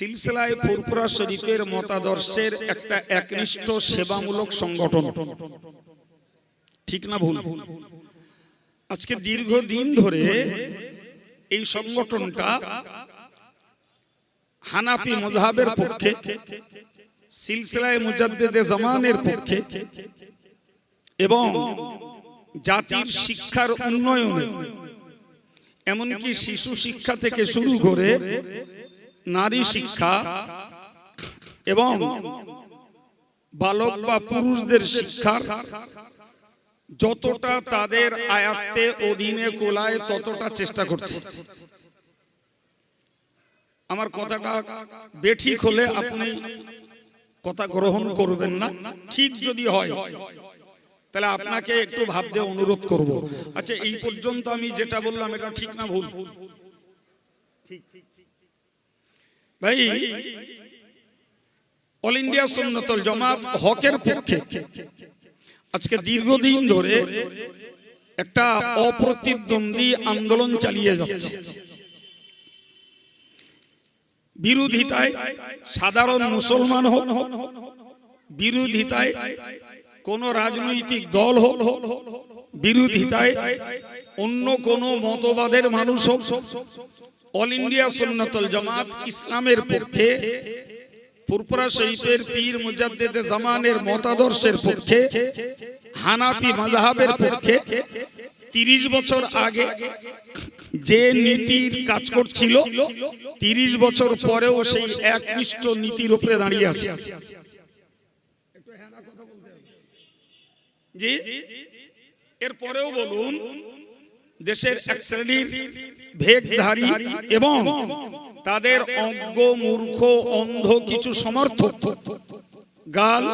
সিলসিলায় ফুরপুরা শরীফের মতাদর্শের একটা একনিষ্ঠ সেবামূলক সংগঠন। ঠিক না ভুল? আজকে দীর্ঘদিন ধরে এই সংগঠনটা হানাফি মজহাবের পক্ষে, সিলসিলায় মুজাদ্দেদে জামানের পক্ষে এবং জাতির শিক্ষার উন্নয়নে, এমনকি শিশু শিক্ষা থেকে শুরু করে নারী শিক্ষা এবং বালক বা পুরুষদের শিক্ষার যতটা তাদের আয়াত্তে অধীনে কোলায় ততটা চেষ্টা করছে। আমার কথাটা বেঠিক হলে আপনি কথা গ্রহণ করবেন না। ঠিক যদি হয় তাহলে আপনাকে একটু ভাবতে অনুরোধ করব। আচ্ছা এই পর্যন্ত আমি যেটা বললাম এটা ঠিক না ভুল? ভাই অল ইন্ডিয়া সুন্নতল জামাত হকের পক্ষে আজকে দীর্ঘদিন ধরে একটা অপ্রতিদ্বন্দ্বী আন্দোলন চালিয়ে যাচ্ছে। বিরোধিতায় সাধারণ মুসলমান হোক, বিরোধিতায় কোন রাজনৈতিক দল হোক, বিরোধিতায় অন্য কোন মতবাদের মানুষ হোক অল ইন্ডিয়া সুন্নতল জামাত ইসলামের পক্ষে পুরপুরা শরীফের পীর মুজাদ্দেদে জামানের মতাদর্শের পক্ষে, হানাফি মাযহাবের পক্ষে তিরিশ বছর আগে যে নীতির কাজ করছিল, তিরিশ বছর পরেও সেই একনিষ্ঠ নীতির উপরে দাঁড়িয়ে আছে। এরপরেও বলুন, দেশের এক শ্রেণির ভেগধারী এবং তাদের অজ্ঞ, মূর্খ, অন্ধ কিছু সমর্থক। গাল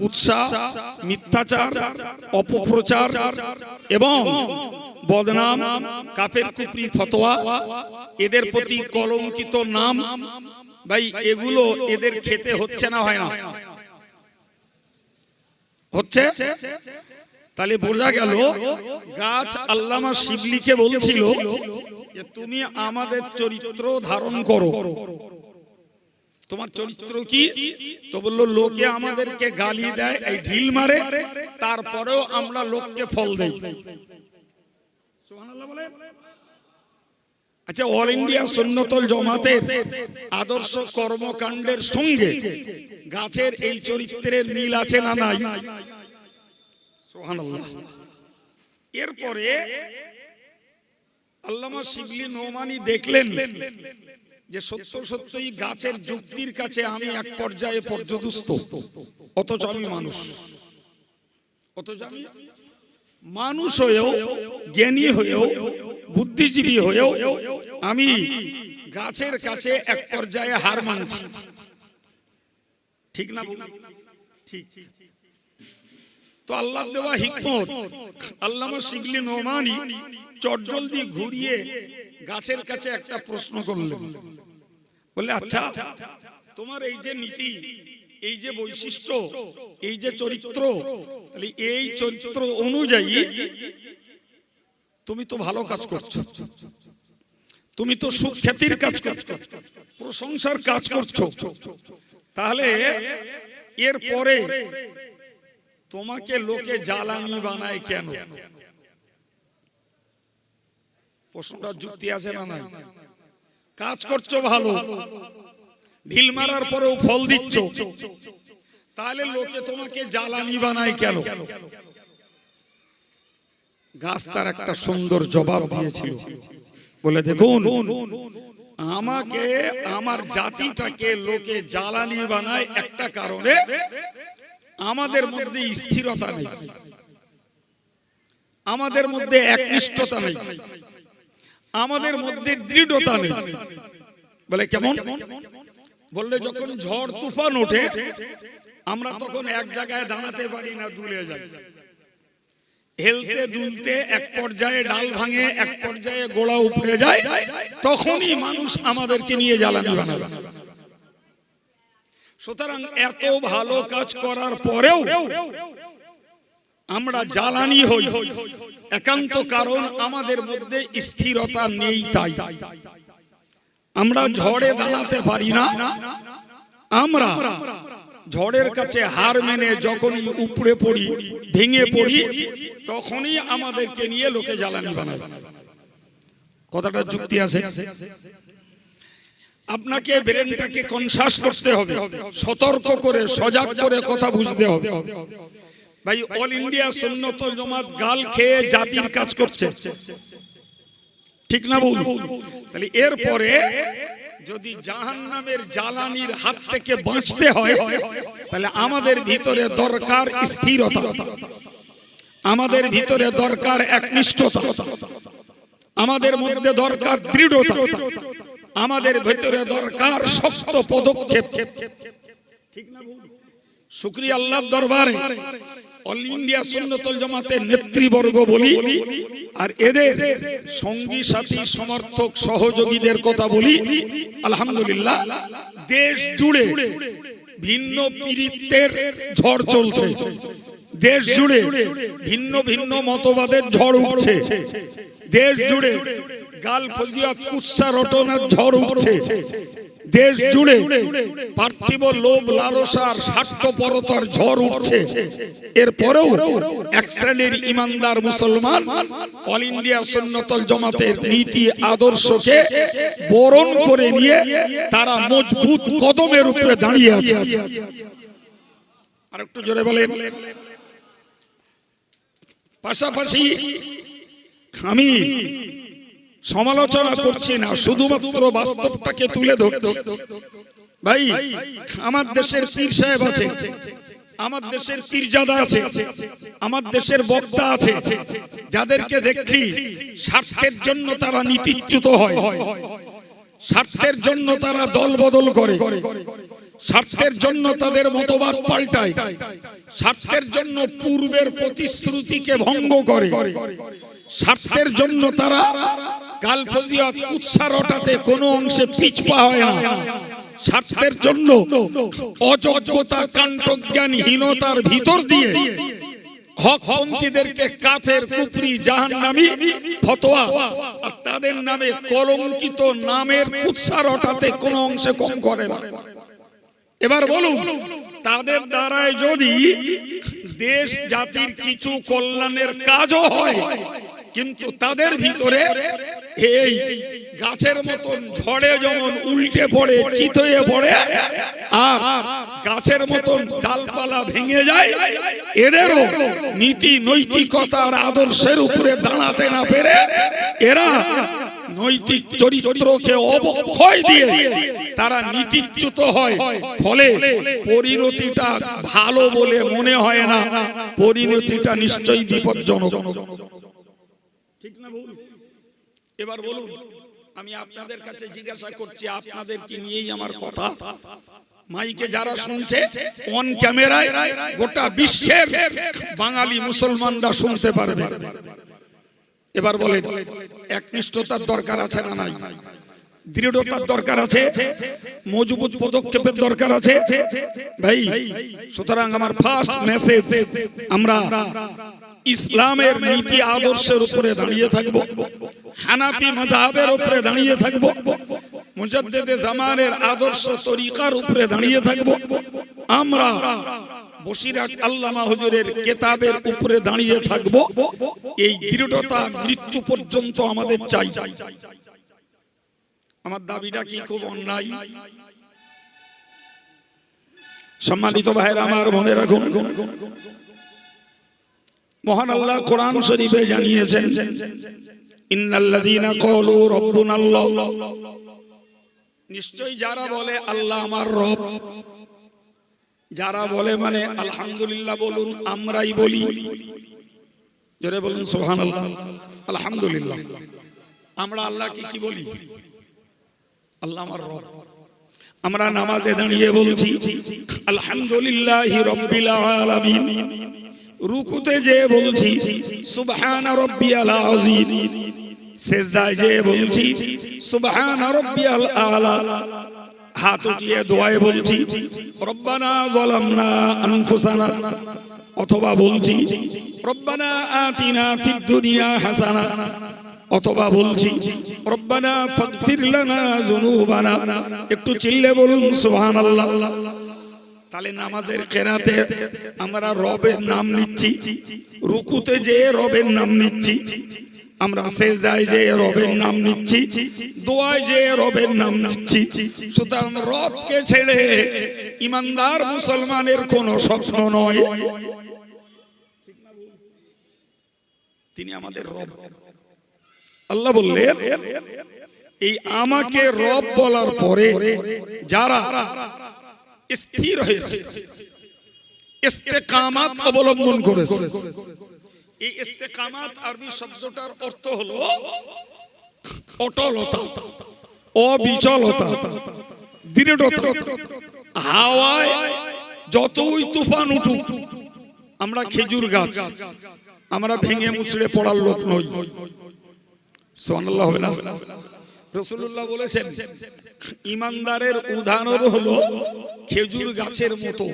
উৎসাহ মিথ্যাচার, অপপ্রচার এবং বদনাম, কাপের কুপরি ফতোয়া, এদের প্রতি কলঙ্কিত নাম, ভাই, এগুলো এদের খেতে হচ্ছে না, হয় না। হচ্ছে? তাহলে বোঝা গেল, গাছ আল্লামা শিবলিকে বলছিল যে, তুমি আমাদের চরিত্র ধারণ করো। তোমার চরিত্র কি? তো বলল, লোকে আমাদেরকে গালি দেয়, এই ঢিল মারে, তারপরেও আমরা লোককে ফল দেই। আচ্ছা অল ইন্ডিয়া সুন্নতল জমাতের আদর্শ কর্মকাণ্ডের সঙ্গে গাছের এই চরিত্রের মিল আছে না নাই? এরপরে আল্লামা শিবলি নোমানি দেখলেন যে সত্য সত্যই গাছের যুক্তির কাছে আমি এক পর্যায়ে পর্যদুস্ত। অথচ আমি মানুষ। অথচ আমি মানুষ হয়েও, জ্ঞানী হয়েও, বুদ্ধিজীবী হয়েও আমি গাছের কাছে এক পর্যায়ে হার মানছি। ঠিক না? ঠিক। তো আল্লাহ দেওয়া হিকমত। আল্লামা শিবলি নোমানি চটজলদি ঘুরিয়ে গাছের কাছে একটা প্রশ্ন করলেন। বলে আচ্ছা তোমার এই যে নীতি, এই যে বৈশিষ্ট্য, এই যে চরিত্র এই চরিত্র অনুযায়ী তুমি তো ভালো কাজ করছ। তুমি তো সুখ্যাতির কাজ করছ, প্রশংসার কাজ করছ। তাহলে এর পরে তোমাকে লোকে জ্বালানি বানায় কেন? প্রশ্নটা যুক্তি আছে না নাই? কাজ করছ ভালো, ঢিল মারার পরেও ফল দিচ্ছ। তাহলে লোকে তোমাকে জ্বালানি বানায় কেন? গাছ তার একটা সুন্দর জবাব দিয়েছিল। বলে দেখুন, আমাকে, আমার জাতিটাকে লোকে জ্বালানি বানায় একটা কারণে আমাদের মধ্যে স্থিরতা নেই। আমাদের মধ্যে একনিষ্ঠতা নেই। আমাদের মধ্যে দৃঢ়তা নেই। বলে কেমন? বললে যখন ঝড় তুফান ওঠে আমরা তখন এক জায়গায় দাঁড়াতে পারি না দুলে যাই। হেলতে দুলতে এক পর্যায়ে ডাল ভাঙে এক পর্যায়ে গোড়া উপড়ে যায় তখনই মানুষ আমাদেরকে নিয়ে জ্বালানি বানাবে। সুতরাং এত ভালো কাজ করার পরেও আমরা জ্বালানি হই। একান্ত কারণ আমাদের মধ্যে স্থিরতা নেই তাই। আমরা ঝড়ে দাঁড়াতে পারি না। আমরা ঝড়ের কাছে হার মেনে যখনই উপড়ে পড়ি ভেঙে পড়ি তখনই আমাদেরকে নিয়ে লোকে জ্বালানি বানায়। কথাটা যুক্তি আছে? আপনাকে ব্রেনটাকে কনসাস করতে হবে, সতর্ক করে, সজাগ করে কথা বুঝতে হবে। ভাই, অল ইন্ডিয়া সুন্নত জমাত গাল খেয়ে জাতির কাজ করছে। ঠিক না বল তাহলে এরপরে যদি জাহান্নামের জ্বালানির হাত থেকে বাঁচতে হয়, তাহলে আমাদের ভিতরে দরকার স্থিরতা। আমাদের ভিতরে দরকার একনিষ্ঠতা। আমাদের মধ্যে দরকার দৃঢ়তা। আমাদের ভেতরে দরকার শক্ত পদক্ষেপ। ঠিক না? শুক্রিয়া আল্লাহর দরবারে। অল ইন্ডিয়া সুন্নতুল জামাতের নেতৃবর্গ বলি আর এদের সঙ্গী সাথী সমর্থক সহযোগীদের কথা বলি। আলহামদুলিল্লাহ দেশ জুড়ে ভিন্ন পীড়িতের ঝড় চলছে। দেশ জুড়ে ভিন্ন ভিন্ন মতবাদের ঝড় উঠছে। দেশ জুড়ে গাল ফজিয়াত কুৎসা রটনার ঝড় উঠছে। দেশ জুড়ে পার্থিব লোভ লালসার স্বার্থপরতার ঝড় উঠছে। এরপরেও এক শ্রেণির ইমানদার মুসলমান অল ইন্ডিয়া সুন্নতল জমাতের নীতি আদর্শকে বরণ করে নিয়ে তারা মজবুত কদমের উপরে দাঁড়িয়ে আছে। আর একটু জোরে বলেন। পাশাপাশি আমি সমালোচনা করছি না, শুধুমাত্র বাস্তবটাকে তুলে ধরছি। ভাই, আমার দেশের পীর সাহেব আছে, আমার দেশের পীরজাদা আছে, আমার দেশের বক্তা আছে, যাদেরকে দেখছি স্বার্থের জন্য তারা নীতিচ্যুত হয়, স্বার্থের জন্য তারা দল বদল করে, স্বার্থের জন্য তাদের মতবাদ পাল্টায়, স্বার্থের জন্য পূর্বের প্রতিশ্রুতিকে ভঙ্গ করে, স্বার্থের জন্য তারা কালফজিয়াত উৎসারটাতে কোনো অংশে পিছপা হয় না। স্বার্থের জন্য অযোগ্যতা ভিতর দিয়ে কাফের ফতোয়া আর তাদের নামে কলঙ্কিত নামের উৎসারটাতে কোনো অংশে কম করে না। এবার বলুন, তাদের দ্বারায় যদি দেশ জাতির কিছু কল্যাণের কাজও হয়, কিন্তু তাদের ভিতরে এই গাছের মতন ঝড়ে যেমন উল্টে পড়ে চিত হয়ে পড়ে, আর গাছের মতন ডালপালা ভেঙে যায়, এদেরও নীতি নৈতিকতার আদর্শের উপরে দাঁড়াতে না পেরে এরা নৈতিক চরিত্রকে অবক্ষয় দিয়ে তারা নীতিচ্যুত হয়। ফলে পরিণতিটা ভালো বলে মনে হয় না। পরিণতিটা নিশ্চয়ই বিপজ্জনক। ঠিক না এবার বলুন, আমি আপনাদের কাছে জিজ্ঞাসা করছি, আপনাদের কি নিয়েই আমার কথা? মাইকে যারা শুনছে অন ক্যামেরায় গোটা বিশ্বের বাঙালি মুসলমানরা শুনতে পারবে। এবার বলেন, একনিষ্ঠতার দরকার আছে না নাই? দৃঢ়তার দরকার আছে? মজবুত পদক্ষেপের দরকার আছে? ভাই, সুতরাং আমার ফার্স্ট মেসেজ আমরা ইসলামের নীতি আদর্শের উপরে দাঁড়িয়ে থাকব। হানাফি মাযহাবের উপরে দাঁড়িয়ে থাকব। মুজাদ্দেদে জামানের আদর্শ তরিকার উপরে দাঁড়িয়ে থাকব। আমরা বসিরাট আল্লামা হুজুরের কেতাবের উপরে দাঁড়িয়ে থাকব। এই দৃঢ়তা মৃত্যু পর্যন্ত আমাদের চাই। আমার দাবিটা কি খুব অন্যায়? সম্মানিত ভাইয়ের আমার মনে রাখুন। মহান আল্লাহ কোরআন শরীফে জানিয়েছেন রাব্বুনাল্লাহ। নিশ্চয়ই যারা বলে, আল্লাহ আমার রব। যারা বলে মানে আলহামদুলিল্লাহ বলুন, আমরাই বলি। জোরে বলুন, সুবহানাল্লাহ। আলহামদুলিল্লাহ। আমরা আল্লাহকে কি কি বলি? আল্লাহ আমার রব। আমরা নামাজে দাঁড়িয়ে বলছি, আলহামদুলিল্লাহি রুকুতে যে বলছি, সুবহান রাব্বিয়াল আযীম। সেজদায় যে বলছি, সুবহান রাব্বিয়াল আলা। হাত উঠিয়ে দোয়ায় বলছি, রব্বানা যালামনা আনফুসানা। অথবা বলছি, রব্বানা আতিনা ফিদ দুনিয়া হাসানা। অথবা বলছি, রব্বানা ফাগফির লানা যুনুবানা। একটু চিল্লে বলুন, সুবহানাল্লাহ। তাহলে নামাজের কেরাতে আমরা রবের নাম নিচ্ছি। রুকুতে যে রবের নাম নিচ্ছি। আমরা সেজদায় যে রবের নাম নিচ্ছি। দোয়ায় যে রবের নাম নিচ্ছি। সুতরাং রবকে ছেড়ে ইমানদার মুসলমানের কোনো স্বপ্ন নয়। তিনি আমাদের রব। আল্লাহ বললেন, এই আমাকে রব বলার পরে যারা স্থির হয়েছে। ইস্তেকামাত অবলম্বন করেছে। এই ইস্তেকামাত আরবি শব্দটার অর্থ হলো অটলতা, অবিচলতা, দৃঢ়তা। হাওয়ায় যতই তুফান উঠুক, আমরা খেজুর গাছ, আমরা ভেঙে মুচড়ে পড়ার লোক নই। সোহানাল্লাহ হবে না? রসুল্লাহ বলেছেন ইমানদারের উদাহরণ হলো খেজুর গাছের মতো।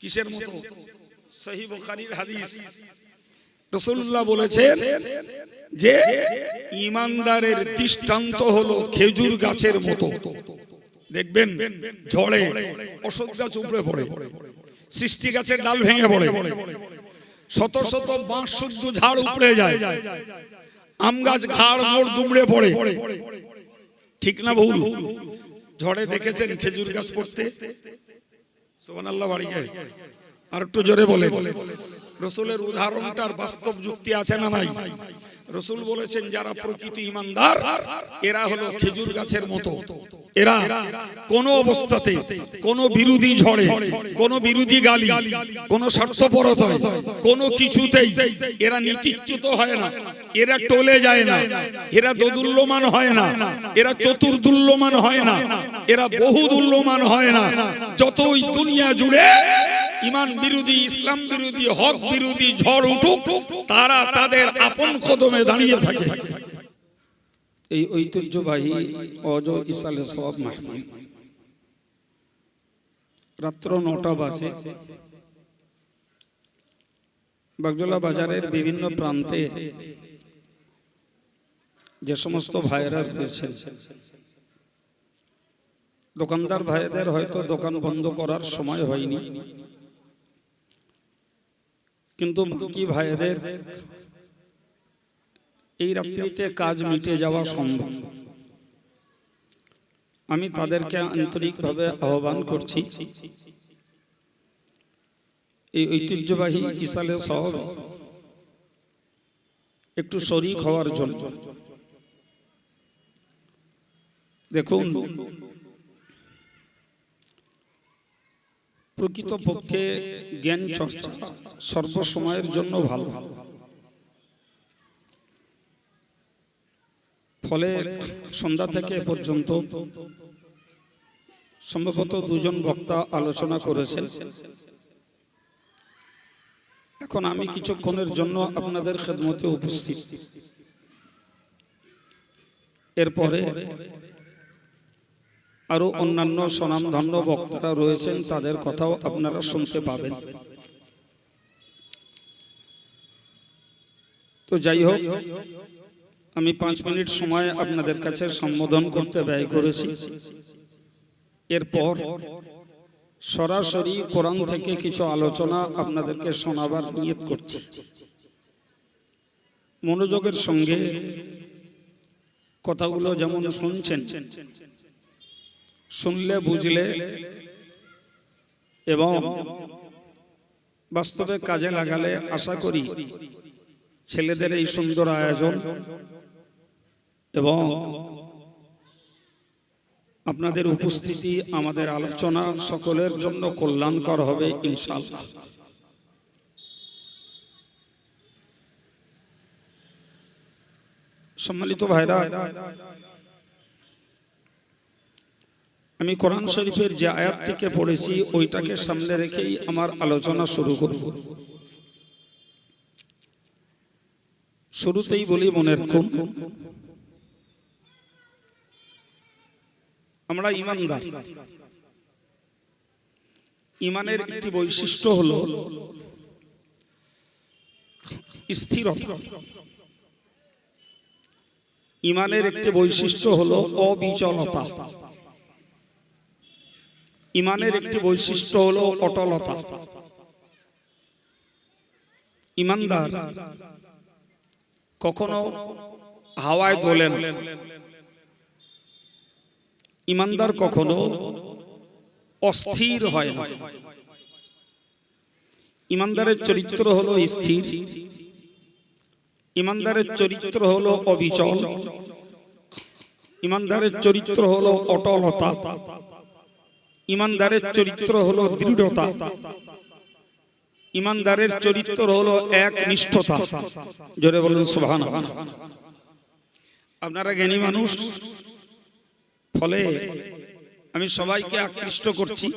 কিসের মতো? সহি বুখারীর হাদিস। রসুল্লাহ বলেছেন যে ইমানদারের দৃষ্টান্ত হলো খেজুর গাছের মতো। দেখবেন ঝড়ে অশোক গাছ উপড়ে পড়ে। সৃষ্টি গাছের ডাল ভেঙে পড়ে। শত শত বাঁশ শুদ্ধ ঝাড় উপড়ে যায়। আম গাছ ঘাড় মোড় দুমড়ে পড়ে। ঠিক না ভুল? ঝড়ে দেখেছেন খেজুর গাছ পড়তে? সোমান আল্লাহ বাড়ি আর একটু জোরে বলে রসুলের উদাহরণটার বাস্তব যুক্তি আছে না নাই? রসুল বলেছেন, যারা প্রকৃত ইমানদার, এরা হলো খেজুর গাছের মতো। এরা কোন অবস্থাতে কোন বিরোধী ঝড়ে, কোন বিরোধী গালি, কোন স্বার্থপরতায়, কোন কিছুতেই এরা নীতিচ্যুত হয় না। এরা টলে যায় না। এরা দোদুল্যমান হয় না। এরা চতুর্দুল্যমান হয় না। এরা বহুদুল্যমান হয় না। যতই দুনিয়া জুড়ে ইমান বিরোধী, ইসলাম বিরোধী, হক বিরোধী ঝড় উঠুক, তারা তাদের আপন কদমে দাঁড়িয়ে থাকে। এই ঐতিহ্যবাহী অজ ইসালে সব মাহফিল। রাত্র নটা বাজে। বাগজোলা বাজারের বিভিন্ন প্রান্তে যে সমস্ত ভাইয়েরা রয়েছেন, দোকানদার ভাইদের হয়তো দোকান বন্ধ করার সময় হয়নি। কিন্তু বাকি ভাইদের এই রাত্রিতে কাজ মিটে যাওয়া সম্ভব। আমি তাদেরকে আন্তরিকভাবে আহ্বান করছি। এই ঐতিহ্যবাহী ইসালে সহ একটু শরিক হওয়ার জন্য। দেখুন প্রকৃতপক্ষে জ্ঞান চর্চা, সর্বসময়ের জন্য ভালো। ফলে সন্ধ্যা থেকে পর্যন্ত সম্ভবত দুজন বক্তা আলোচনা করেছেন। এখন আমি কিছুক্ষণের জন্য আপনাদের খেদমতে উপস্থিত। এরপরে আরও অন্যান্য স্বনামধন্য বক্তারা রয়েছেন, তাদের কথাও আপনারা শুনতে পাবেন। তো যাই হোক, আমি পাঁচ মিনিট সময় আপনাদের কাছে সম্বোধন করতে ব্যয় করেছি। এরপর সরাসরি কোরআন থেকে কিছু আলোচনা আপনাদেরকে শোনাবার নিয়ত করছি। মনোযোগের সঙ্গে কথাগুলো যেমন শুনছেন শুনলে, বুঝলে এবং বাস্তবে কাজে লাগালে আশা করি ছেলেদের এই সুন্দর আয়োজন এবং আপনাদের উপস্থিতি, আমাদের আলোচনা সকলের জন্য কল্যাণকর হবে, ইনশাআল্লাহ। সম্মানিত ভাইরা আমি কোরআন শরীফের যে আয়াতটিকে পড়েছি, ওইটাকে সামনে রেখেই আমার আলোচনা শুরু করব। শুরুতেই বলি মনে রাখুন আমরা ইমানদার। ইমানের একটি বৈশিষ্ট্য হল স্থিরতা। ইমানের একটি বৈশিষ্ট্য হল অবিচলতা। ইমানের একটি বৈশিষ্ট্য হলো অটলতা। ইমানদার কখনো হাওয়ায় দোলে না। ইমানদার কখনো অস্থির হয় না। ইমানদারের চরিত্র হলো স্থির। ইমানদারের চরিত্র হলো অবিচল। ইমানদারের চরিত্র হলো অটলতা। ইমানদারের চরিত্র হলো দৃঢ়তা। ইমানদারের চরিত্র হলো এক নিষ্ঠতা। জোরে বলুন সুবহান আপনারা জ্ঞানী মানুষ, ফলে আমি সবাইকে আকৃষ্ট করছি।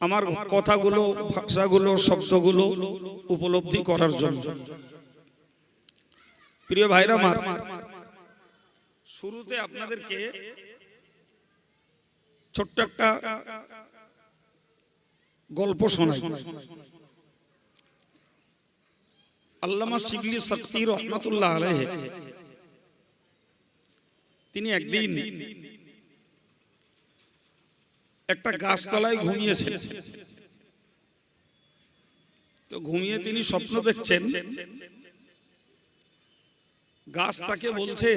আমার কথাগুলো, ভাষাগুলো, শব্দগুলো উপলব্ধি করার জন্য। প্রিয় ভাইরা আমার, শুরুতে আপনাদেরকে ছোট্ট একটা গল্প শোনাই। আল্লামা শিবলি শক্তি রহমতুল্লাহ তিনি একদিন একটা গাছতলায় ঘুমিয়েছেন। তো ঘুমিয়ে তিনি স্বপ্ন দেখছেন, গাছ তাকে বলছে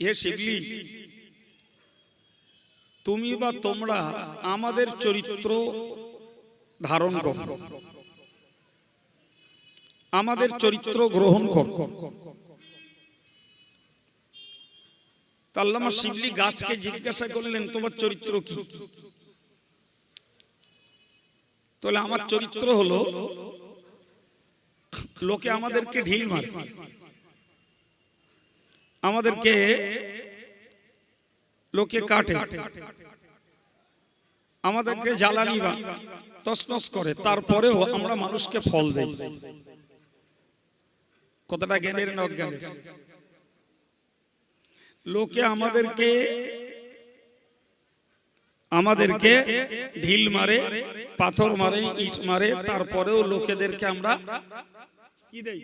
এ শিবলি তুমি বা তোমরা আমাদের চরিত্র ধারণ করো। আমাদের চরিত্র গ্রহণ করো। আল্লামা শিবলি গাছকে জিজ্ঞাসা করলেন, তোমার চরিত্র কি? তাহলে আমার চরিত্র হলো, লোকে আমাদেরকে ঢিল মারে। আমাদেরকে লোকে কাটে। আমাদেরকে জ্বালানি বা তসনস করে তারপরেও আমরা মানুষকে ফল দেই। কতটা জ্ঞানের না অজ্ঞানের। লোকে আমাদেরকে আমাদেরকে ঢিল মারে পাথর মারে ইট মারে তারপরেও লোকেদেরকে আমরা কি দেই?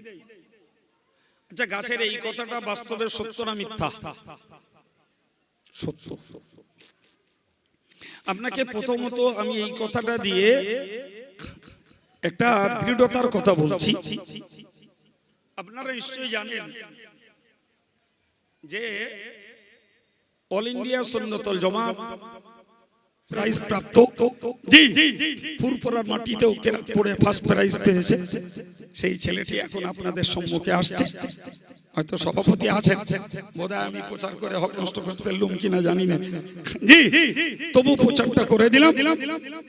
আচ্ছা গাছের এই কথাটা বাস্তবের সত্য না মিথ্যা? সত্য। আপনাকে প্রথমত আমি এই কথাটা দিয়ে একটা দৃঢ়তার কথা বলছি। আপনারা নিশ্চয়ই জানেন যে অল ইন্ডিয়া সন্ন্যতল জমাত প্রাইজ প্রাপ্ত। জি। ফুরপুরার মাটিতেও কেরাত পড়ে ফার্স্ট প্রাইজ পেয়েছে। সেই ছেলেটি এখন আপনাদের সম্মুখে আসছে। হয়তো সভাপতি আছেন। বোধহয় আমি প্রচার করে হক নষ্ট করে ফেললুম কিনা জানি না। জি। তবু প্রচারটা করে দিলাম।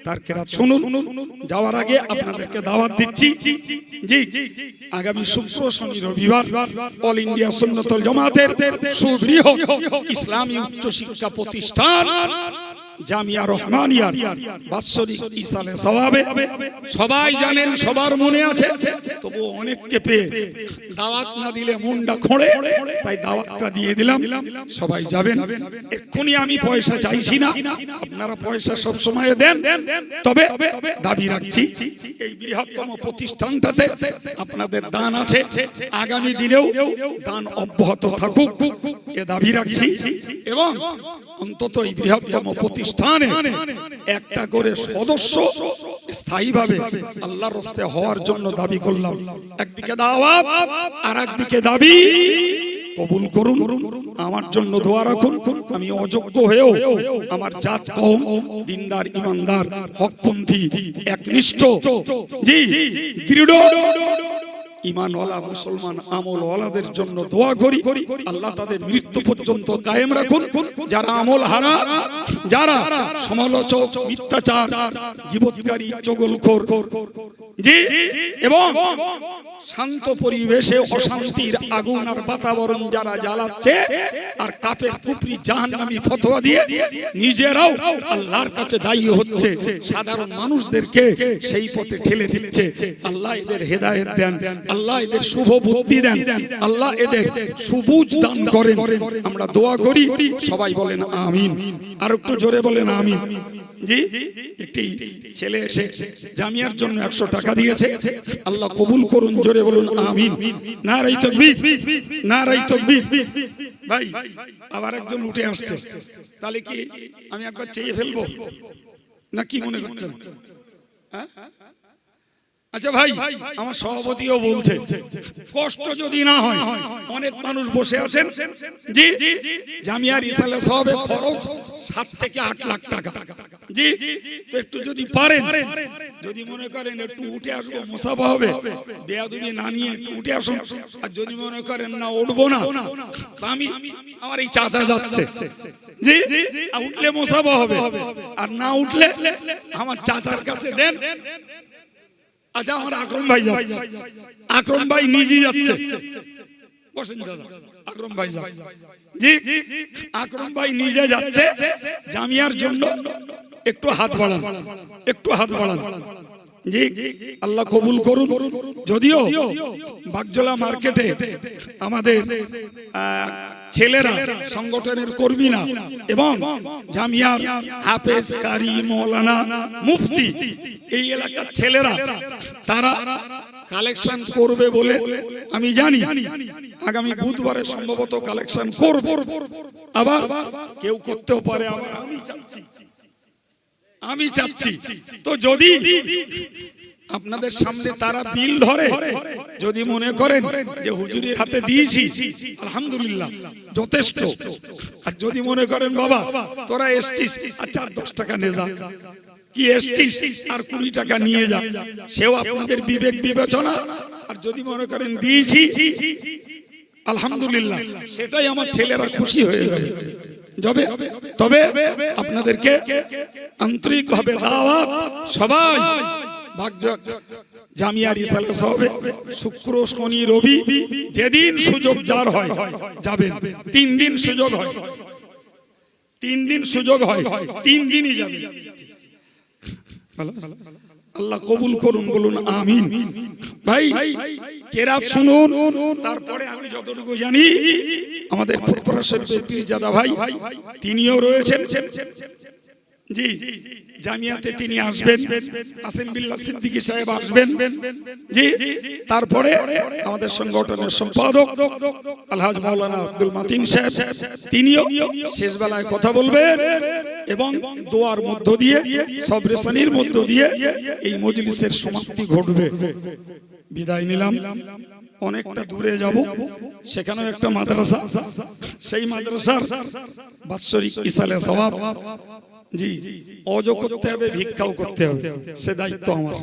তার কেরাত শুনুন। যাওয়ার আগে আপনাদেরকে দাওয়াত দিচ্ছি। জি। আগামী শুক্র শনি রবিবার অল ইন্ডিয়া সুন্নতল জামাতের সুবৃহৎ ইসলামী উচ্চ শিক্ষা প্রতিষ্ঠান। জামিয়া রহমানিয়ার বাৎসরিক ইসালে সওয়াবে। সবাই জানেন, সবার মনে আছে। তবু অনেককে পেয়ে দাওয়াত না দিলে মুন্ডা খোঁড়ে। তাই দাওয়াতটা দিয়ে দিলাম। সবাই যাবেন। এক্ষুনি আমি পয়সা চাইছি না। আপনারা পয়সা সব সময় দেন। তবে দাবি রাখছি, এই বৃহত্তম প্রতিষ্ঠানটাতে আপনাদের দান আছে। আগামী দিনেও দান অব্যাহত থাকুক। এ দাবি রাখছি। এবং অন্তত এই বৃহত্তম প্রতিষ্ঠানে একটা করে সদস্য স্থায়ীভাবে আল্লাহর রস্তে হওয়ার জন্য দাবি করলাম। একদিকে দাওয়াত আর একদিকে দাবি, কবুল করুন, আমার জন্য দোয়া রাখুন, আমি অযোগ্য হয়েও আমার জাত কম, দিনদার, ইমানদার, হকপন্থী, একনিষ্ঠ। জি দৃঢ় ইমানওয়ালা মুসলমান, আমলওয়ালাদের জন্য দোয়া করি। আল্লাহ তাদের মৃত্যু পর্যন্ত কায়েম রাখুন। যারা আমল হারা যারা সমালোচক, মিথ্যাচার, গিবৎকারী, চগলখোর, জি, এবং শান্ত পরিবেশে অশান্তির আগুন আর বাতাবরণ যারা জ্বালাচ্ছে আর কাপের কুপরি জাহান্নামী ফতোয়া দিয়ে নিজেরাও আল্লাহর কাছে দায়ী হচ্ছে। সাধারণ মানুষদেরকে সেই পথে ঠেলে দিচ্ছে। আল্লাহ এদের হেদায়েত দেন। আল্লাহ এদের শুভ বুদ্ধি দেন। আল্লাহ এদের সুবুজ দান করেন। আমরা দোয়া করি সবাই বলেন আমিন। আর একটু জোরে বলেন আমিন। জি? একটি ছেলে এসে জামিয়ার জন্য একশো টাকা দিয়েছে। আল্লাহ কবুল করুন জোরে বলুন আমিন। না রাই তকবীর। না রাই তকবীর। ভাই আবার একজন উঠে আসছে। তাহলে কি আমি একবার চেয়ে ফেলব? না কি মনে করছেন? হ্যাঁ? আচ্ছা ভাই আমার সভাপতিও বলছে কষ্ট যদি না হয় অনেক মানুষ বসে আছেন। জি জামিয়ার ইসালে সবে খরচ সাত থেকে আট লাখ টাকা। জি তো একটু যদি পারেন যদি মনে করেন একটু উঠে আসব মুসাফা হবে বেয়াদুবি না নিয়ে একটু উঠে আসুন। আর যদি মনে করেন না উঠবো না আমি আমার এই চাচা যাচ্ছে। জি উঠলে মুসাফা হবে। আর না উঠলে আমার চাচার কাছে দেন। আচ্ছা আমার আকরম ভাই যাচ্ছে। আকরম ভাই নিজে যাচ্ছে। বসেন দাদা, আকরম ভাই জি, আকরম ভাই নিজে যাচ্ছে, জামিয়ার জন্য একটু হাত বাড়ান, একটু হাত বাড়ান। জি, আল্লাহ কবুল করুন। যদিও বাগজলা মার্কেটে আমাদের ছেলেরা, সংগঠনের কর্মী না এবং জামিয়ার হাফেজ কারি মৌলানা মুফতি, এই এলাকার ছেলেরা, তারা কালেকশন করবে বলে আমি জানি। আগামী বুধবারে সম্ভবত কালেকশন করব। আবার কেউ করতেও পারে। আমি চাচ্ছি। তো যদি আপনাদের সামনে তারা বিল ধরে। যদি মনে করেন যে হুজুরির হাতে দিয়েছি আলহামদুলিল্লাহ যথেষ্ট। আর যদি মনে করেন বাবা তোরা এসছিস আচ্ছা দশ টাকা নে যা কি এসছিস আর কুড়ি টাকা নিয়ে যা সেও আপনাদের বিবেক বিবেচনা। আর যদি মনে করেন দিয়েছি আলহামদুলিল্লাহ। সেটাই আমার ছেলেরা খুশি হয়ে যাবে। যাবে। তবে আপনাদেরকে আন্তরিক ভাবে দাওয়াত সবাই সাহেবে, শুক্র, শনি, রবি, যেদিন সুযোগ যার হয় তিন দিন সুযোগ হয়। তিন দিন সুযোগ হয় আল্লাহ কবুল করুন, বলুন আমিন। ভাই, কেরাত শুনুন, তারপরে আমি যতটুকু জানি, আমাদের ভাই, তিনিও রয়েছেন। জি, জামিয়াতে তিনি আসবেন আসিম সিদ্দিকী সাহেব আসবেন। জি, তারপরে আমাদের সংগঠনের সম্পাদক আলহাজ মাওলানা আব্দুল মাতিন সাহেব, তিনিও শেষ বেলায় কথা বলবেন এবং দোয়ার মধ্য দিয়ে সবরেশানির মধ্য দিয়ে এই মজলিসের সমাপ্তি ঘটবে। বিদায় নিলাম। অনেকটা দূরে যাব, সেখানেও একটা মাদ্রাসা। সেই মাদ্রাসার বাৎসরিক ইসালে সওয়াব জি অজ করতে হবে, ভিক্ষাও করতে হবে। সে দায়িত্ব আমার।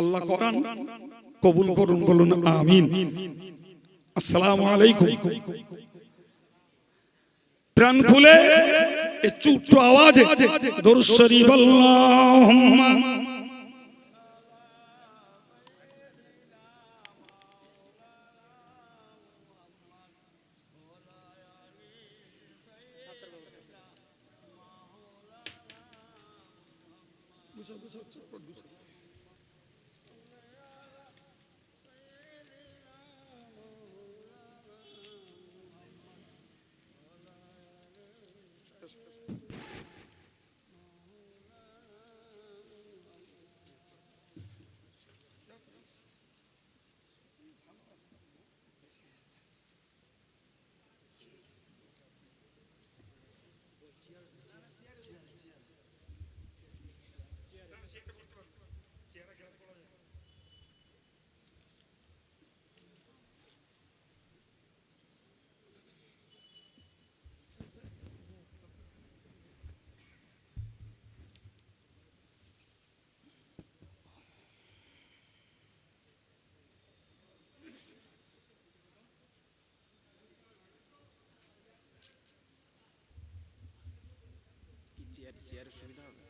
আল্লাহ করান কবুল করুন বলুন, আমিন। আসসালামু আলাইকুম। প্রাণ খুলে এ চুট্ট আওয়াজে দরুদ Thank you. চেয়ার, চেয়ারের সুবিধা হবে?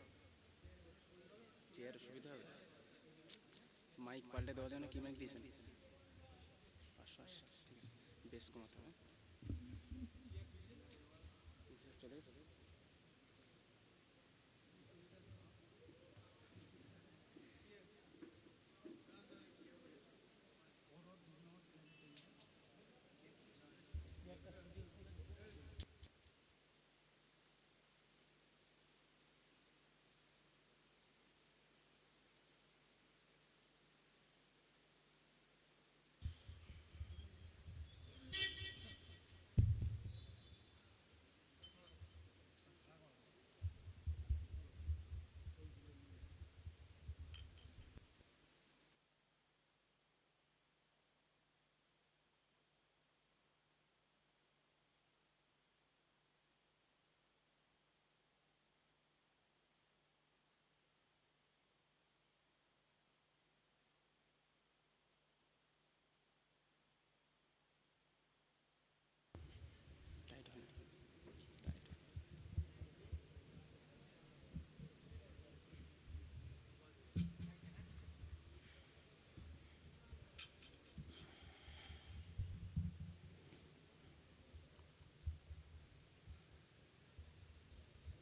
চেয়ারের সুবিধা হবে? মাইক পাল্টে দেওয়া যায় না কি মাইক দিয়েছেন? পাঁচশো আশি, ঠিক আছে। বেশ কমাতে হবে। চলে গেছে আসসালামু আলাইকুম রহমতুল্লাহ বরকাত তিন নম্বর তো ফুল বাড়া তিন নম্বর তিন নম্বর আল্লাহ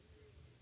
আরও বাড়ান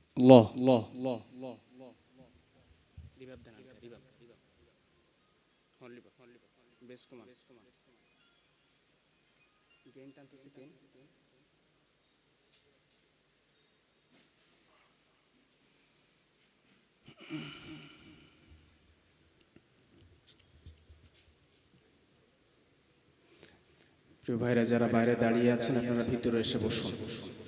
কমান গেন টানতেছে গেন প্রিয় ভাইরা, যারা বাইরে দাঁড়িয়ে আছেন, আপনারা ভিতরে এসে বসুন বসুন।